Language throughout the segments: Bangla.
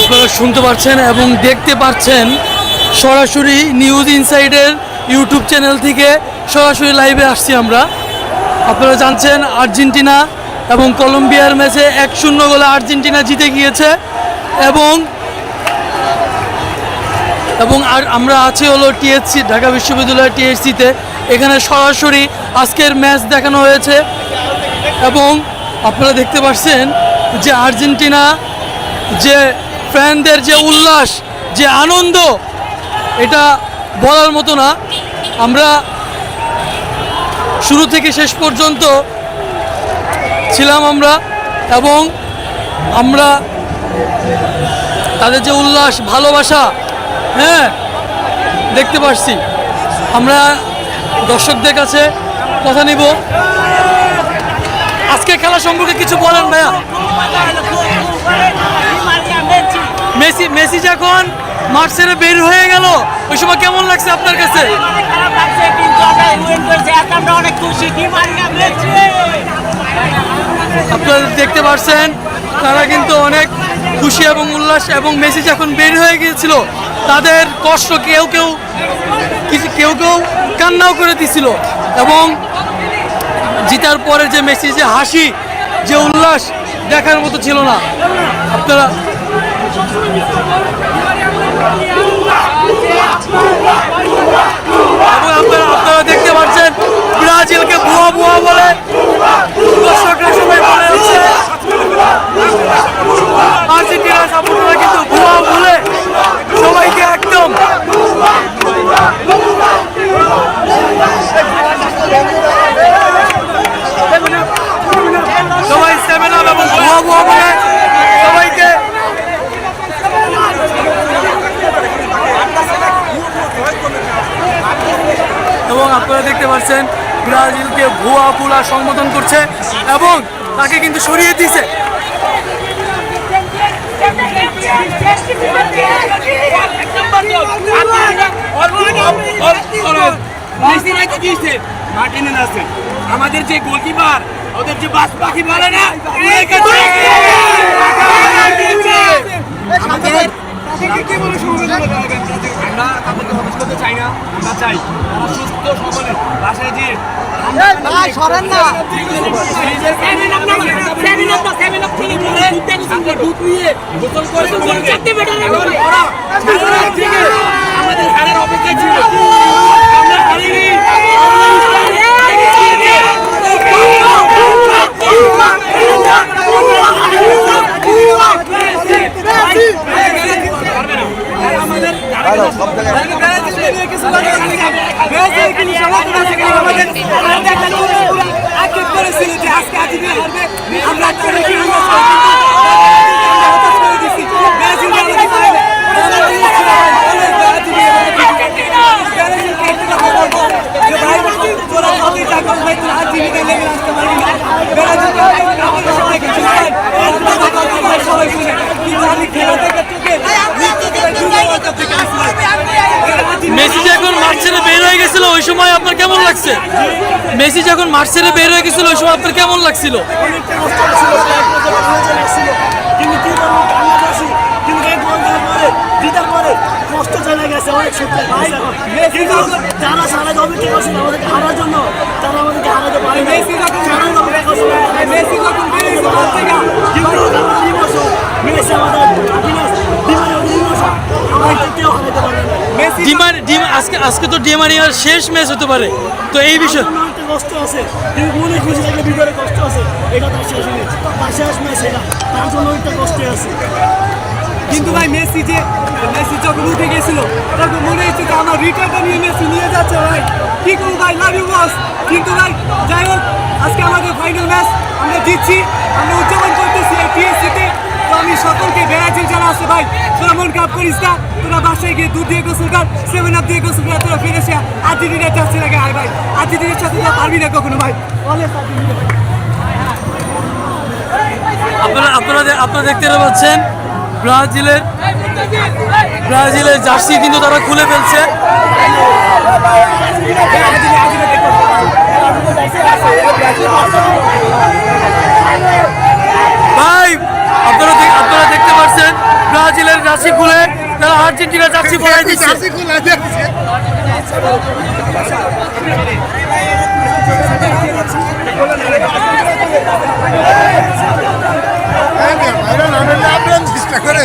আপনারা শুনতে পাচ্ছেন এবং দেখতে পাচ্ছেন সরাসরি নিউজ ইনসাইডের ইউটিউব চ্যানেল থেকে সরাসরি লাইভে আসছি আমরা। আপনারা জানছেন আর্জেন্টিনা এবং কলম্বিয়ার ম্যাচে এক শূন্য গোলে আর্জেন্টিনা জিতে গিয়েছে এবং এবং আর আমরা আছি হলো টিএসসি, ঢাকা বিশ্ববিদ্যালয়ের টিএসসিতে। এখানে সরাসরি আজকের ম্যাচ দেখানো হয়েছে এবং আপনারা দেখতে পাচ্ছেন যে আর্জেন্টিনা যে ফ্যানদের যে উল্লাস, যে আনন্দ, এটা বলার মতো না। আমরা শুরু থেকে শেষ পর্যন্ত ছিলাম আমরা এবং আমরা তাদের যে উল্লাস, ভালোবাসা হ্যাঁ দেখতে পাচ্ছি আমরা দর্শকদের কাছে কথা নিব। আজকে খেলা সম্পর্কে কিছু বলেন ভাইয়া। মেসি মেসি যখন মাঠ ছেড়ে বের হয়ে গেল ওই সময় কেমন লাগছে আপনার কাছে? অনেক খুশি। কি আপনারা দেখতে পাচ্ছেন তারা কিন্তু অনেক খুশি এবং উল্লাস এবং মেসি যখন বের হয়ে গিয়েছিল তাদের কষ্ট কেউ কেউ কিছু কেউ কেউ কান্নাও করে দিছিল। এবং জিতার পরে যে মেসি যে হাসি যে উল্লাস দেখার মতো ছিল না। আপনারা আপনারা আপনারা দেখতে পাচ্ছেন, ব্রাজিলকে ভুয়া ভুয়া বলে দর্শকরা সবাই বলে হচ্ছে। আর্জেন্টিনা বলে সবাইকে একদম সবাই সেভেন আপ এবং ভুয়া ভুয়া বলে সবাইকে এবং আপনারা দেখতে পাচ্ছেন ব্রাজিলকে ভুয়া পুলা সম্বোধন করছে এবং তাকে কিন্তু সরিয়ে দিয়েছে। আমাদের যে গোলকিপার, ওদের যে বাস পাখি বলে না আমরা তাদেরকে হতাশ করতে চাই না আমরা চাই তারা সুস্থ সবলে বাসায় যে আমাদের হারার অপেক্ষা ছিল আমরা হারিনি মেসি যখন মাঠ ছেড়ে বের হয়ে গেছিল ওই সময় আপনার কেমন লাগছে? মেসি যখন মাঠ ছেড়ে বের হয়ে গেছিল ওই সময় আপনার কেমন লাগছিল? কষ্ট কি চলে গেছে অনেক সত্যি কিন্তু যারা সারা অপেক্ষা করছিল আমাদেরকে হারার জন্য তারা আমাদেরকে ডিমার ডিম আজকে আজকে তো ডিমারিয়ার শেষ ম্যাচ হতে পারে। তো এই বিষয় কষ্ট আছে। কিন্তু মনে খুশি থাকলে ভিতরে কষ্ট আছে। এটা তার শেষ ম্যাচ। তার শেষ ম্যাচ এটা। তার জন্য একটা কষ্টে আছে। কিন্তু ভাই মেসি যে মেসি যখন উঠে গেছিল তখন মনে হয়েছে যে আমার রিটার্নটা নিয়ে মেসি নিয়ে যাচ্ছে ভাই। কি করব ভাই? লাভ ইউ বস কিন্তু ভাই হোক আজকে আমাদের ফাইনাল ম্যাচ আমরা জিতছি আমরা উদযাপন করতেছি এই টিএসসিতে। তো আমি সকলকে ব্রাজিল যারা আছে ভাই তোরা মন কাপ করিস না তোরা বাসায় গিয়ে দুধ দিয়ে গোসল কর সেভেন আপ দিয়ে গোসল কর তোরা ফিরে এসে আর্জেন্টিনার চাচ্ছে লাগে আয় ভাই। আর্জেন্টিনার সাথে তোরা পারবি না কখনো ভাই। অনেক আর্জেন্টিনা আপনারা আপনারা আপনারা দেখতে পাচ্ছেন ব্রাজিলের ব্রাজিলের জার্সি কিন্তু তারা খুলে ফেলছে ভাই আপনারা দেখ- আপনারা দেখতে পাচ্ছেন ব্রাজিলের জার্সি খুলে তারা আর্জেন্টিনা জার্সি পরাই দিচ্ছে। চেষ্টা করে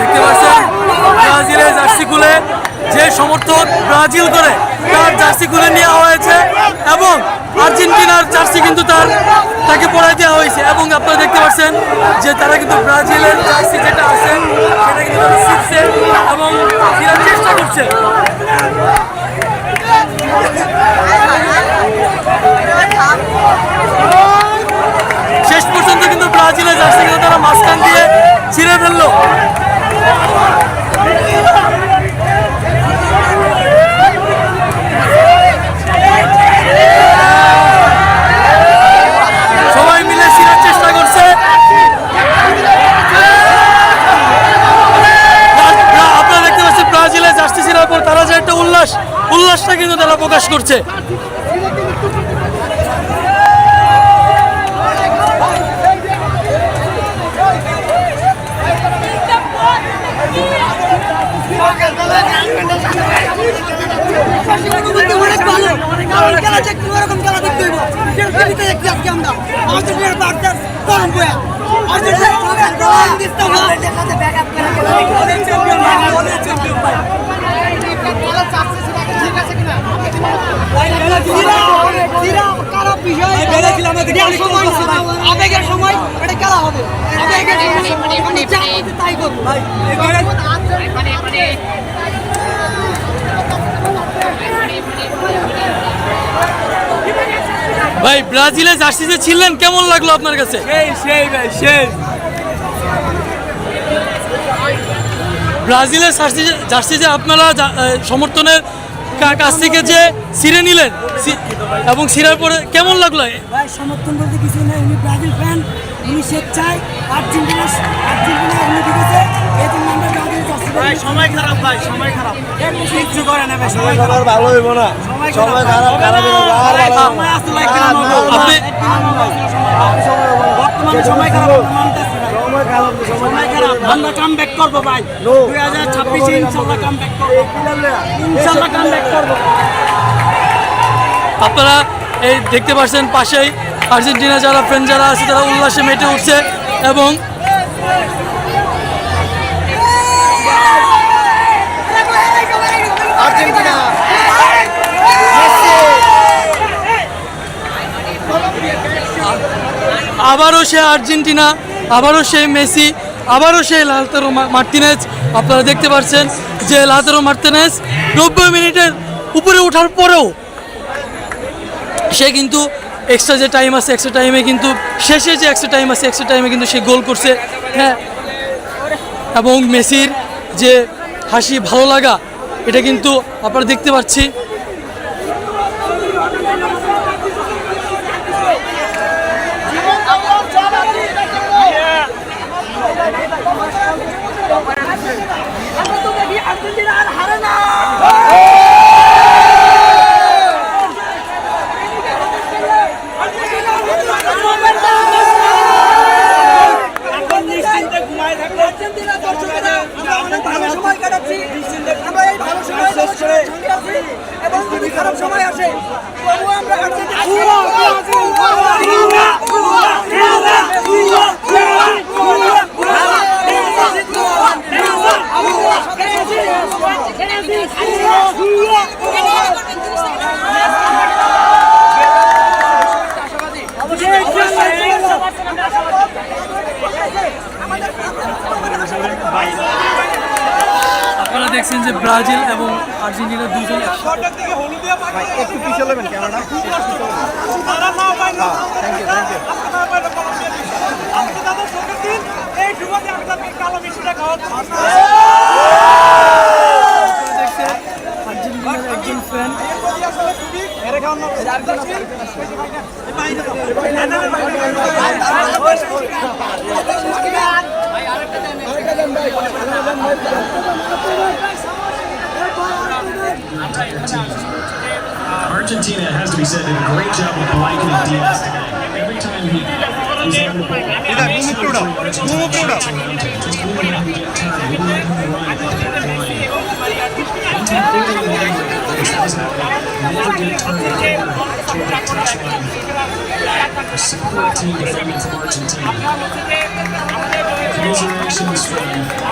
দেখতে পাচ্ছেন ব্রাজিলের জার্সি খুলে যে সমর্থক ব্রাজিল করে তার জার্সি খুলে নেওয়া হয়েছে এবং আর্জেন্টিনার জার্সি কিন্তু তার তাকে পরাই দেওয়া হয়েছে এবং আপনারা দেখতে পাচ্ছেন যে তারা কিন্তু ব্রাজিলের জার্সি যেটা আছে, সেটা কিন্তু তারা শিখছে এবং ফেরার চেষ্টা করছে। শেষ পর্যন্ত কিন্তু ব্রাজিলের জার্সি কিন্তু তারা মাঝখান দিয়ে ছিঁড়ে ফেলল সবাই মিলে ছিঁড়ার চেষ্টা করছে ব্রা- ব্রা- আপনারা দেখতে পাচ্ছেন ব্রাজিলের জার্সি ছিঁড়ার পর তারা যে একটা উল্লাস উল্লাসটা কিন্তু তারা প্রকাশ করছে অনেক ভালো কারণ খেলা দেখতে ওরকম খেলা দেখতে হইব টিভিতে দেখতে আজকে আমরা আবেগের সময় এটা খেলা হবে আবেগের সময় আমি যা বলছি তাই করব ভাই ব্রাজিলের জার্সি যে ছিলেন কেমন লাগল আপনার কাছে? সেই সেই ভাই সেই। ব্রাজিলের জার্সি যে- আপনারা সমর্থনের কাছ থেকে যে ছিঁড়ে নিলেন এবং ছিঁড়ার পরে কেমন লাগল ভাই সমর্থন বলতে কিছু নেই উনি ব্রাজিল ফ্যান উনি স্বেচ্ছায় আর্জেন্টিনা আর্জেন্টিনা উনি দিতেছে এই জন্য আমরা ব্রাজিল পরে সময় খারাপ ভাই সময় খারাপ কিচ্ছু করে নেবে সময় খারাপ ভালো হইব না সময় খারাপ খারাপ না। না। আপনি বর্তমানে সময় খারাপ আমরা কাম ব্যাক করব ভাই। দুই হাজার ছাব্বিশে ইনশাল্লাহ কাম ব্যাক করব। ইনশাল্লাহ কাম ব্যাক করব। আপনারা এই দেখতে পাচ্ছেন পাশেই আর্জেন্টিনা যারা ফ্রেন্ড যারা আছে তারা উল্লাসে মেটে উঠছে এবং আবারও সে আর্জেন্টিনা আবারও সেই মেসি, আবারও সেই লালতারো মার্টিনেজ আপনারা দেখতে পাচ্ছেন যে লালতারো মার্টিনেজ নব্বই মিনিটের উপরে ওঠার পরেও সে কিন্তু এক্সট্রা যে টাইম আছে এক্সট্রা টাইমে কিন্তু, শেষে যে এক্সট্রা টাইম আছে এক্সট্রা টাইমে কিন্তু সে গোল করছে। হ্যাঁ। এবং মেসির যে হাসি ভালো লাগা, এটা কিন্তু আপনারা দেখতে পাচ্ছি আর্জেন্টিনা আর হারে না এখন নিশ্চিন্তে ঘুমায় থাকব আর্জেন্টিনা দর্শকেরা আমরা অনেক ভালো সময় কাটাচ্ছি আমরা এই ভালো সময় শেষ করে সঙ্গে আছি এবং যদি খারাপ সময় আসে। তবুও আমরা দেখছেন যে ব্রাজিল এবং আর্জেন্টিনা দুজন একটু পিছিয়ে নেবেন ক্যামেরা তারা না পায় না thank Uh, Argentina, has to be said, did a great job of blanketing Diaz today. Every time he was that line. One time early in the. Never did turn over to that touchline. A similar team defending from Argentina. Those from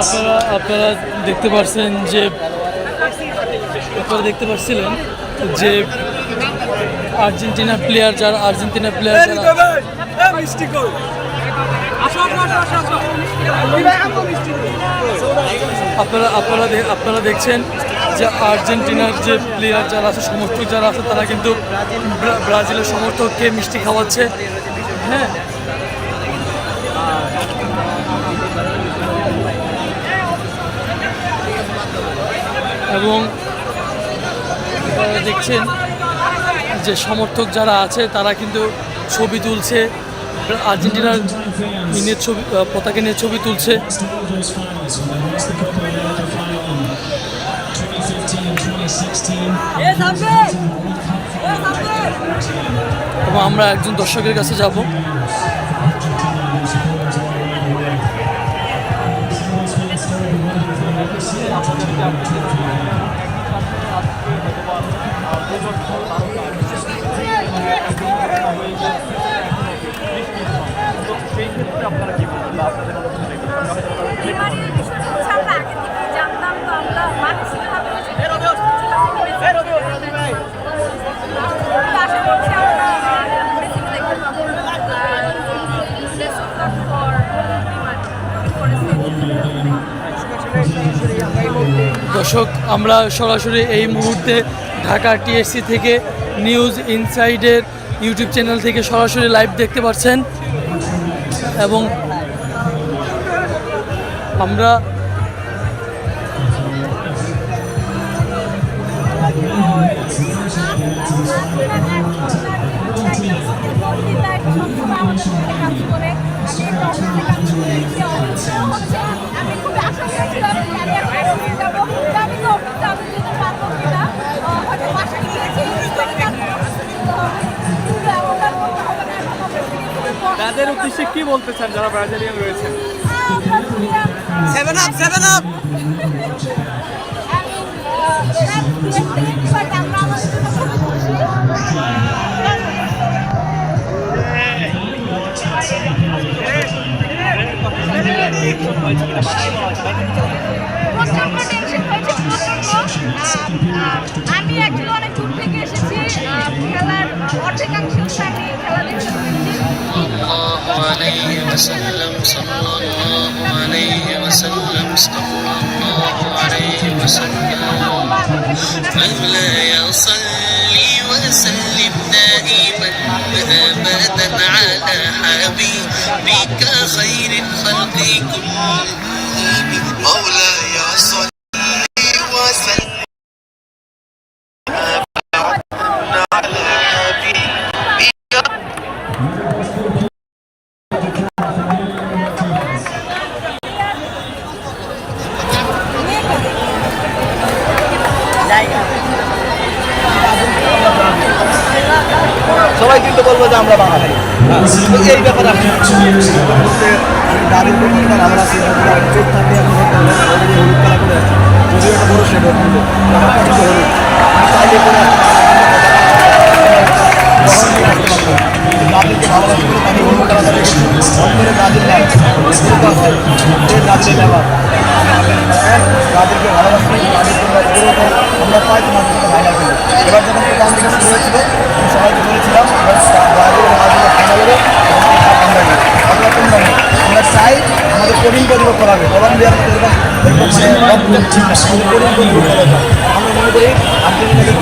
আপনারা আপনারা দেখতে পাচ্ছেন যে আপনারা দেখতে পাচ্ছিলেন যে আর্জেন্টিনা প্লেয়ার যারা আর্জেন্টিনা প্লেয়ার যারা আপনারা আপনারা আপনারা দেখছেন যে আর্জেন্টিনার যে প্লেয়ার যারা আছে সমর্থক যারা আছে তারা কিন্তু ব্রা- ব্রাজিলের সমর্থককে মিষ্টি খাওয়াচ্ছে। হ্যাঁ এবং দেখছেন যে সমর্থক যারা আছে, তারা কিন্তু ছবি তুলছে আর্জেন্টিনার নিয়ে ছবি পতাকা নিয়ে ছবি তুলছে Those finals when they lost the Copa America final in 2015 and 2016. এবং আমরা একজন দর্শকের কাছে যাব আমরা সরাসরি এই মুহূর্তে ঢাকা টিএসসি থেকে নিউজ ইনসাইডের ইউটিউব চ্যানেল থেকে সরাসরি লাইভ দেখতে পাচ্ছেন। এবং আমরা আমি খুবই তাদের উদ্দেশ্যে কি বলতে চান যারা ব্রাজিলিয়ান রয়েছে সেভেন আপ সেভেন আপ আমরা আমি একজন অনেক দূর থেকে এসেছি খেলার অর্ধেকাংশ আমি খেলা দেখতে পেরেছি وسلم دائما وابدا على حبيبك خير الخلق كلهم তাদেরকে ভালোবাসি তাদেরকে আমরা পাই তোমাদের সাথে ভাইরাল করি এবার যখন এটা আমাদের কাছে হয়েছিল, আমি সবাইকে বলেছিলাম আমরা চাই আমাদের কঠিন মানে মনে করি আর্জেন্টিনাকে